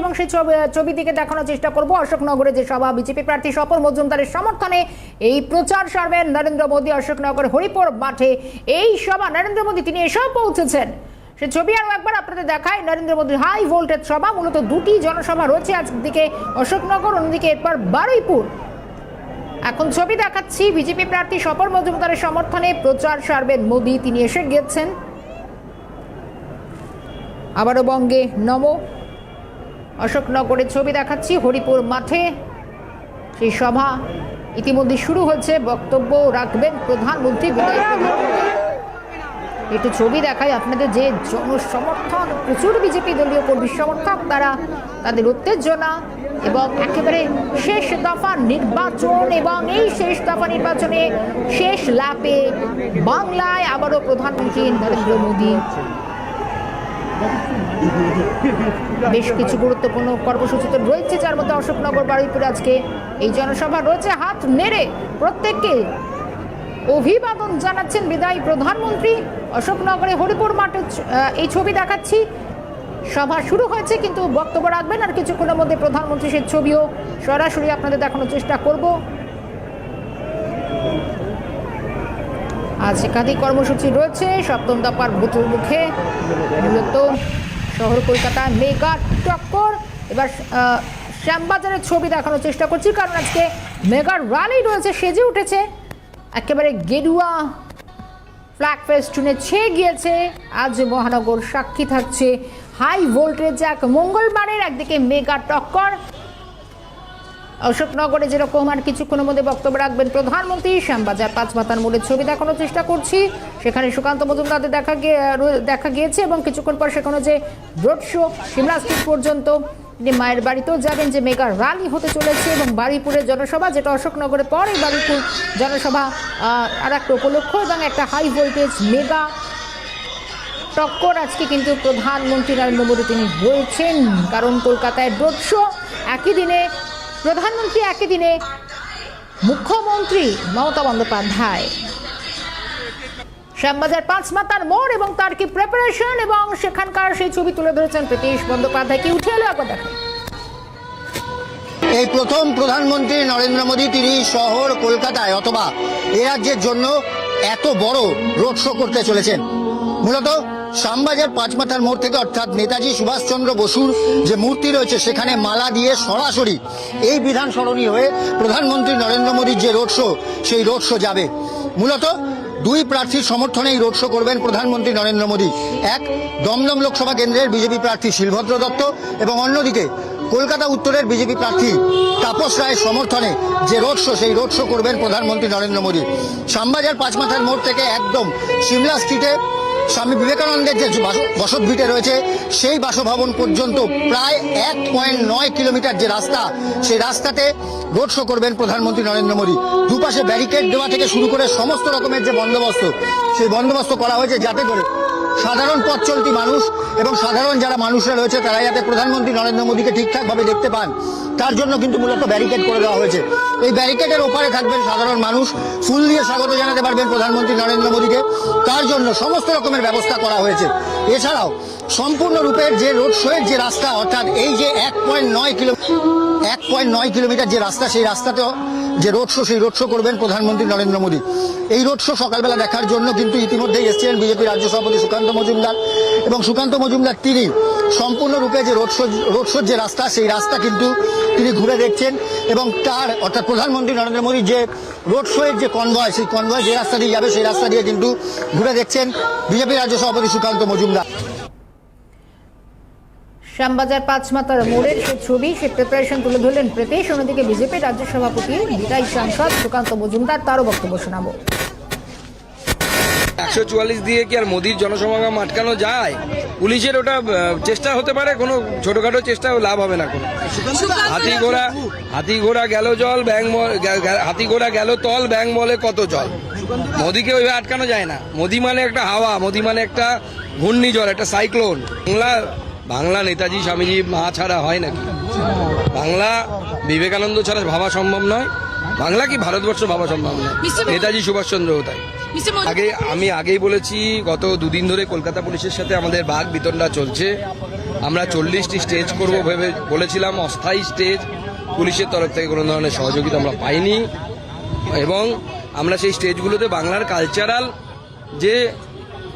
এবং সেই ছবি থেকে দেখানোর চেষ্টা করব। অশোকনগরে যে সভা, বিজেপি প্রার্থী সফল মজুমদারের সমর্থনে এই প্রচার সারবেন নরেন্দ্র মোদী অশোকনগর হরিপুর মাঠে। এই সভা, নরেন্দ্র মোদী, তিনি এসেও পৌঁছেছেন। সে ছবি আরও একবার আপনাদের দেখায় নরেন্দ্র মোদী হাই ভোল্টেজ সভা, মূলত দুটি জনসভা রয়েছে একদিকে অশোকনগর, অন্যদিকে এরপর বারুইপুর। এখন ছবি দেখাচ্ছি, বিজেপি প্রার্থী সফল মজুমদারের সমর্থনে প্রচার সারবেন মোদী, তিনি এসে গেছেন। আবারও বঙ্গে নম। অশোকনগরের ছবি দেখাচ্ছি, হরিপুর মাঠে। সেই সভা ইতিমধ্যে শুরু হয়েছে, বক্তব্য রাখবেন প্রধানমন্ত্রী একটু ছবি দেখায় আপনাদের যে জনসমর্থন, প্রচুর বিজেপি দলীয় কর্মী সমর্থক, তারা তাদের উত্তেজনা এবং একেবারে শেষ দফা নির্বাচন এবং এই শেষ দফা নির্বাচনে শেষ লাপে বাংলায় আবারও প্রধানমন্ত্রী নরেন্দ্র মোদী বেশ কিছু গুরুত্বপূর্ণ কর্মসূচি তো রয়েছে, যার মধ্যে অশোকনগর, বারুইপুরে আজকে এই জনসভা রয়েছে। হাত নেড়ে প্রত্যেককে অভিবাদন জানাচ্ছেন বিদায়ী প্রধানমন্ত্রী। অশোকনগরে হরিপুর মাঠে এই ছবি দেখাচ্ছি। সভা শুরু হয়েছে, কিন্তু বক্তব্য রাখবেন আর কিছুক্ষণের মধ্যে প্রধানমন্ত্রী সেই ছবিও সরাসরি আপনাদের দেখানোর চেষ্টা করব। আজ একাধিক কর্মসূচি রয়েছে, সপ্তম দফার ভূতুর মুখে। মূলত শহর কলকাতা মেগা টক্কর। এবার শ্যামবাজারের ছবি দেখানোর চেষ্টা করছি, কারণ আজকে মেগা র্যালি রয়েছে, সেজে উঠেছে। একেবারে গেরুয়া ফ্ল্যাগ ফেস্টুনে ছেয়ে গিয়েছে। আজ মহানগর সাক্ষী থাকছে। হাই ভোল্টেজ এক মঙ্গলবারের একদিকে মেগা টক্কর। অশোকনগরে যেরকম আর কিছুক্ষণের মধ্যে বক্তব্য রাখবেন প্রধানমন্ত্রী, শ্যামবাজার পাঁচ মাতার মোড়ের ছবি দেখানোর চেষ্টা করছি। সেখানে সুকান্ত মজুমদারদের দেখা গিয়ে দেখা গিয়েছে এবং কিছুক্ষণ পর সেখানে যে রোড শো, সিমলা পর্যন্ত তিনি মায়ের বাড়িতেও যাবেন যে মেগা র্যালি হতে চলেছে এবং বারুইপুরের জনসভা, যেটা অশোকনগরে পরে বারুইপুর জনসভা আর একটা উপলক্ষ এবং একটা হাই ভোল্টেজ মেগা টক্কর। আজকে কিন্তু প্রধানমন্ত্রী নরেন্দ্র মোদী তিনি রয়েছেন কারণ কলকাতায় রোড শো একই দিনে প্রধানমন্ত্রী একই দিনে মুখ্যমন্ত্রী মমতা বন্দ্যোপাধ্যায়। শ্যামবাজার পাঁচ মাতার মোড় এবং তার কি প্রিপারেশন এবং সেখানকার সেই ছবি তুলে ধরেছেন প্রীতিশ বন্দ্যোপাধ্যায়। কি উঠে এলো একবার দেখেন। এই প্রথম প্রধানমন্ত্রী নরেন্দ্র মোদী তিনি শহর কলকাতায় অথবা এ রাজ্যের জন্য এত বড় রোড শো করতে চলেছেন। মূলত শ্যামবাজার পাঁচমাথার মোড় থেকে অর্থাৎ নেতাজি সুভাষচন্দ্র বসুর যে মূর্তি রয়েছে, সেখানে মালা দিয়ে সরাসরি এই বিধান স্মরণীয় হয়ে প্রধানমন্ত্রী নরেন্দ্র মোদীর যে রোড শো, সেই রোড শো যাবে। মূলত দুই প্রার্থীর সমর্থনে এই রোড শো করবেন প্রধানমন্ত্রী নরেন্দ্র মোদী। এক, দমদম লোকসভা কেন্দ্রের বিজেপি প্রার্থী শিলভদ্র দত্ত এবং অন্যদিকে কলকাতা উত্তরের বিজেপি প্রার্থী তাপস রায়ের সমর্থনে যে রোড শো, সেই রোড শো করবেন প্রধানমন্ত্রী নরেন্দ্র মোদী। শ্যামবাজার পাঁচমাথার মোড় থেকে একদম সিমলা স্ট্রিটে স্বামী বিবেকানন্দের যে বাস- বসত ভিটে রয়েছে, সেই বাসভবন পর্যন্ত প্রায় এক পয়েন্ট নয় কিলোমিটার যে রাস্তা, সেই রাস্তাতে রোড শো করবেন প্রধানমন্ত্রী নরেন্দ্র মোদী। দুপাশে ব্যারিকেড দেওয়া থেকে শুরু করে সমস্ত রকমের যে বন্দোবস্ত, সেই বন্দোবস্ত করা হয়েছে যাতে করে সাধারণ পথ চলতি মানুষ এবং সাধারণ যারা মানুষরা রয়েছে তারা যাতে প্রধানমন্ত্রী নরেন্দ্র মোদীকে ঠিকঠাকভাবে দেখতে পান, তার জন্য কিন্তু মূলত ব্যারিকেড করে দেওয়া হয়েছে। এই ব্যারিকেডের ওপারে থাকবেন সাধারণ মানুষ, ফুল দিয়ে স্বাগত জানাতে পারবেন প্রধানমন্ত্রী নরেন্দ্র মোদীকে। তার জন্য সমস্ত রকমের ব্যবস্থা করা হয়েছে। এছাড়াও সম্পূর্ণ রূপের যে রোড শোয়ের যে রাস্তা, অর্থাৎ এই যে এক পয়েন্ট নয় কিলো এক পয়েন্ট নয় কিলোমিটার যে রাস্তা, সেই রাস্তাতেও যে রোড শো, সেই রোড শো করবেন প্রধানমন্ত্রী নরেন্দ্র মোদী। এই রোড শো সকালবেলা দেখার জন্য কিন্তু ইতিমধ্যেই এসেছিলেন বিজেপি রাজ্য সভাপতি সুকান্ত মজুমদার এবং সুকান্ত মজুমদার তিনি সম্পূর্ণরূপে যে রোড শো, রোড শোর যে রাস্তা, সেই রাস্তা কিন্তু তিনি ঘুরে দেখছেন এবং তার, অর্থাৎ প্রধানমন্ত্রী নরেন্দ্র মোদীর যে রোড শোয়ের যে কনভয় সেই কনভয় যে রাস্তা দিয়ে যাবে, সেই রাস্তা দিয়ে কিন্তু ঘুরে দেখছেন বিজেপি রাজ্য সভাপতি সুকান্ত মজুমদার। শ্যামবাজার পাঁচ মাতার মোড়ের সে ছবি, সে প্রিপারেশন তুলে ধরলেন প্রীতেশ। অন্যদিকে বিজেপি রাজ্য সভাপতি বিদায়ী সাংসদ সুকান্ত মজুমদার, তারও বক্তব্য শোনাবো। একশো চুয়াল্লিশ দিয়ে কি আর মোদির জনসমাগম আটকানো যায়? পুলিশের ওটা চেষ্টা হতে পারে, কোনো ছোটখাটো চেষ্টা লাভ হবে না কোনো। হাতি ঘোড়া হাতি ঘোড়া গেল জল ব্যাং ব- গে- গে- হাতি ঘোড়া গেল তল ব্যাং বলে কত জল? মোদিকে ওইভাবে আটকানো যায় না। মোদি মানে একটা হাওয়া, মোদি মানে একটা ঘূর্ণিঝড়, একটা সাইক্লোন। বাংলা বাংলা নেতাজি স্বামীজি মা ছাড়া হয় নাকি? বাংলা বিবেকানন্দ ছাড়া ভাবা সম্ভব নয়। বাংলা কি ভারতবর্ষ ভাবা সম্ভব নয়? নেতাজি সুভাষচন্দ্রও তাই। আগে আমি আগেই বলেছি গত দুদিন ধরে কলকাতা পুলিশের সাথে আমাদের বাঘ বিতণ্ডা চলছে। আমরা চল্লিশটি স্টেজ করব ভেবে বলেছিলাম অস্থায়ী স্টেজ। পুলিশের তরফ থেকে কোনো ধরনের সহযোগিতা আমরা পাইনি। এবং আমরা সেই স্টেজগুলোতে বাংলার কালচারাল যে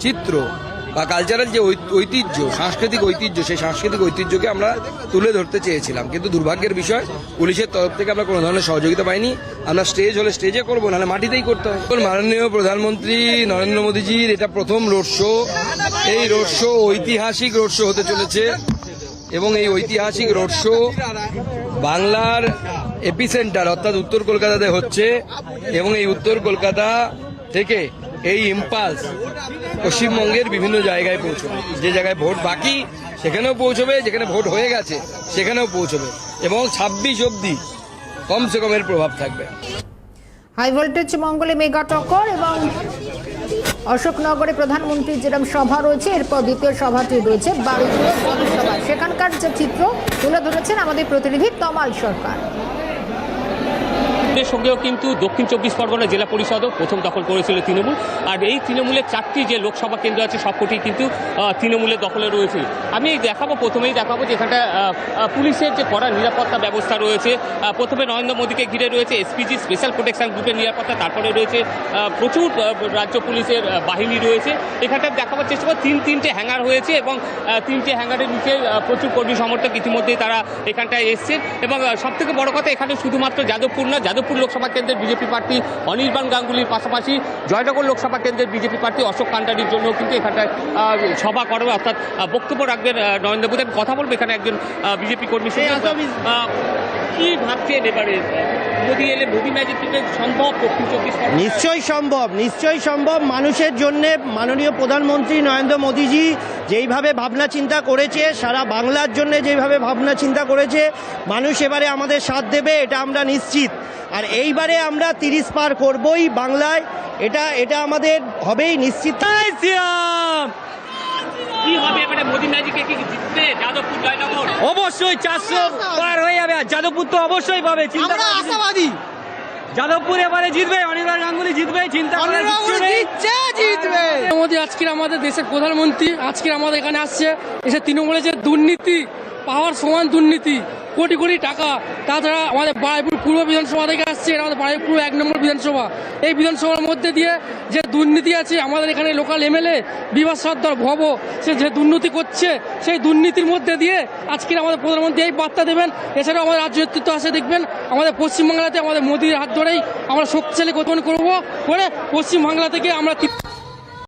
চিত্র বা কালচারাল যে ঐতিহ্য, সাংস্কৃতিক ঐতিহ্য, সেই সাংস্কৃতিক ঐতিহ্যকে আমরা তুলে ধরতে চেয়েছিলাম। কিন্তু দুর্ভাগ্যের বিষয়, পুলিশের তরফ থেকে আমরা কোনো ধরনের সহযোগিতা পাইনি। আমরা স্টেজ হলে স্টেজে করব, নাহলে মাটিতেই করতে হয়। মাননীয় প্রধানমন্ত্রী নরেন্দ্র মোদীজির এটা প্রথম রোড শো এই রোড শো ঐতিহাসিক রোড শো হতে চলেছে এবং এই ঐতিহাসিক রোড শো বাংলার এপিসেন্টার অর্থাৎ উত্তর কলকাতাতে হচ্ছে এবং এই উত্তর কলকাতা থেকে এই ইম্পালস পশ্চিমবঙ্গের বিভিন্ন জায়গায় পৌঁছবে। যে জায়গায় ভোট বাকি, সেখানেও পৌঁছবে, যেখানে ভোট হয়ে গেছে, সেখানেও পৌঁছবে। এবং ছাব্বিশ অবধি কমসে কমের প্রভাব থাকবে। হাই ভোল্টেজ মঙ্গলে মেগা টক্কর এবং অশোকনগরে প্রধানমন্ত্রীর যেরকম সভা রয়েছে, এরপর দ্বিতীয় সভাটি রয়েছে পথসভা সেখানকার যে চিত্র তুলে ধরেছেন আমাদের প্রতিনিধি তমাল সরকার। এর সঙ্গেও কিন্তু দক্ষিণ চব্বিশ পরগনা জেলা পরিষদও প্রথম দখল করেছিল তৃণমূল। আর এই তৃণমূলের চারটি যে লোকসভা কেন্দ্র আছে সবকটি কিন্তু তৃণমূলের দখলে রয়েছে। আমি দেখাবো, প্রথমেই দেখাবো যে এখানটা পুলিশের যে কড়া নিরাপত্তা ব্যবস্থা রয়েছে প্রথমে নরেন্দ্র মোদীকে ঘিরে রয়েছে এসপিজি স্পেশাল প্রোটেকশন গ্রুপের নিরাপত্তা, তারপরে রয়েছে প্রচুর রাজ্য পুলিশের বাহিনী রয়েছে। এখানটা দেখাবার চেষ্টা করব, তিন, তিনটে হ্যাঙ্গার হয়েছে এবং তিনটে হ্যাঙ্গারের নিচে প্রচুর কর্মী সমর্থক ইতিমধ্যেই তারা এখানটায় এসছেন। এবং সব থেকে বড় কথা, এখানে শুধুমাত্র যাদবপুর না যাদবপুর লোকসভা কেন্দ্রের বিজেপি প্রার্থী অনির্বাণ গাঙ্গুলির পাশাপাশি জয়নগর লোকসভা কেন্দ্রের বিজেপি প্রার্থী অশোক কান্ডারির জন্য কিন্তু এখানটায় সভা করবে অর্থাৎ বক্তব্য রাখবেন নরেন্দ্র মোদী। কথা বলব এখানে একজন বিজেপি কর্মী। কি ভাবছেন এবারে মোদী এলে মোদী ম্যাজিক সম্ভব দক্ষিণ চব্বিশ নিশ্চয়ই সম্ভব নিশ্চয়ই সম্ভব। মানুষের জন্য মাননীয় প্রধানমন্ত্রী নরেন্দ্র মোদীজি যেইভাবে ভাবনা চিন্তা করেছে সারা বাংলার জন্য যেইভাবে ভাবনা চিন্তা করেছে মানুষ এবারে আমাদের সাথ দেবে এটা আমরা নিশ্চিত। আর এইবারে আমরা তিরিশ পার করবই বাংলায় এটা এটা আমাদের হবেই নিশ্চিত। কি হবে এবারে মোদী ম্যাজিকে কি জিতবে যাদবপুর অবশ্যই চারশো পার হয়ে যাবে আর যাদবপুর তো অবশ্যই পাবে চিন্তা আমরা আশাবাদী। যাদবপুর এবারে জিতবে অনির্বাণ গাঙ্গুলি জিতবে চিন্তা জিতবে। মোদী আজকের আমাদের দেশের প্রধানমন্ত্রী আজকে আমাদের এখানে আসছে এসে তৃণমূলের যে দুর্নীতি পাওয়ার সমান দুর্নীতি কোটি কোটি টাকা তাছাড়া আমাদের বারাইপুর পূর্ব বিধানসভা থেকে আসছে, এটা আমাদের বারাইপুর এক নম্বর বিধানসভা। এই বিধানসভার মধ্যে দিয়ে যে দুর্নীতি আছে, আমাদের এখানে লোকাল এমএলএ বিভাস সর্দার ভব, সে যে দুর্নীতি করছে, সেই দুর্নীতির মধ্যে দিয়ে আজকের আমাদের প্রধানমন্ত্রী এই বার্তা দেবেন। এছাড়াও আমাদের রাজ্য নেতৃত্ব আসে, দেখবেন আমাদের পশ্চিমবাংলাতে আমাদের মোদীর হাত ধরেই আমরা শক্তিশালী গঠন করব করে পশ্চিমবাংলা থেকে আমরা